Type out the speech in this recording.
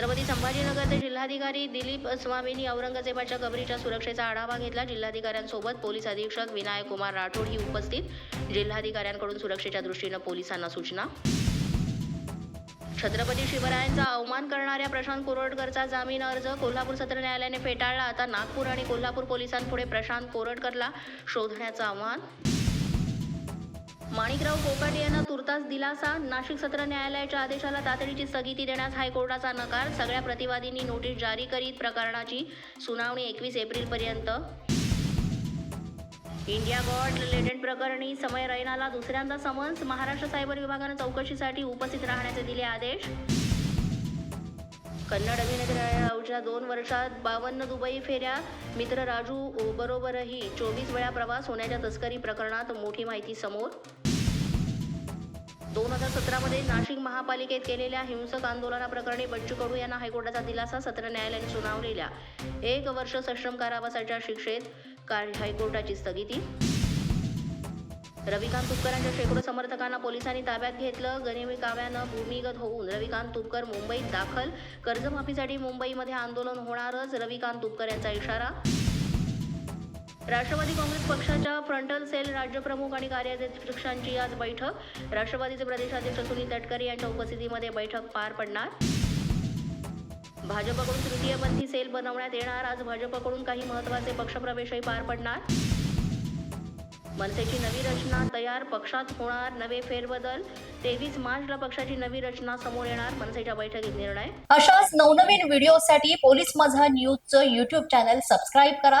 छत्रपती संभाजीनगरचे जिल्हाधिकारी दिलीप स्वामींनी औरंगजेबाच्या कबरीच्या सुरक्षेचा आढावा घेतला. जिल्हाधिकाऱ्यांसोबत पोलीस अधीक्षक विनायक कुमार राठोड ही उपस्थित. जिल्हाधिकाऱ्यांकडून सुरक्षेच्या दृष्टीनं पोलिसांना सूचना. छत्रपती शिवरायांचा अवमान करणाऱ्या प्रशांत कोरटकरचा जामीन अर्ज कोल्हापूर सत्र न्यायालयाने फेटाळला. आता नागपूर आणि कोल्हापूर पोलिसांपुढे प्रशांत कोरटकरला शोधण्याचं आव्हान. माणिकराव कोकाटे यांना तुर्तास दिलासा. नाशिक सत्र न्यायालयाच्या आदेशाला तातडीची स्थगिती देण्यास हायकोर्टाचा नकार. सगळ्या प्रतिवादींनी नोटीस जारी करीत प्रकरणाची सुनावणी एकवीस एप्रिलपर्यंत इंडिया गॉड लेजंड प्रकरणी समय रैनाला दुसऱ्यांदा समन्स. महाराष्ट्र सायबर विभागानं चौकशीसाठी उपस्थित राहण्याचे दिले आदेश. कन्नड अभिनेत्री रावच्या दोन वर्षात बावन्न दुबई फेऱ्या. मित्र राजू बरोबरही. चोवीस वेळा प्रवास होण्याच्या तस्करी प्रकरणात मोठी माहिती समोर. दोन हजार सतरामध्ये नाशिक महापालिकेत केलेल्या हिंसक आंदोलनाप्रकरणी बच्चू कडू यांना हायकोर्टाचा दिलासा सत्र न्यायालयाने सुनावलेल्या. एक वर्ष सश्रम कारावासाच्या शिक्षेत काय हायकोर्टाची स्थगिती? रविकांत तुपकरांच्या शेकडो समर्थकांना पोलिसांनी ताब्यात घेतलं गनिमी काव्यानं भूमिगत होऊन रविकांत तुपकर मुंबईत दाखल. कर्जमाफीसाठी मुंबईमध्ये आंदोलन होणारच रविकांत तुपकर यांचा इशारा राष्ट्रवादी काँग्रेस पक्षाच्या फ्रंटल सेल राज्यप्रमुख आणि कार्याध्यक्षांची आज बैठक. राष्ट्रवादीचे प्रदेशाध्यक्ष सुनील तटकरे यांच्या उपस्थितीमध्ये बैठक पार पडणार. भाजपकडून तृतीयपंथी सेल बनवण्यात येणार. आज भाजपकडून काही महत्त्वाचे पक्षप्रवेशही पार पडणार. मनसेची नवी रचना तयार पक्षात होणार. नवे फेरबदल. तेवीस मार्चला पक्षाची नवी रचना समोर येणार. मनसेच्या बैठकीत निर्णय. अशाच नवनवीन व्हिडिओसाठी पोलीस माझा न्यूजचं युट्यूब चॅनल सबस्क्राईब करा.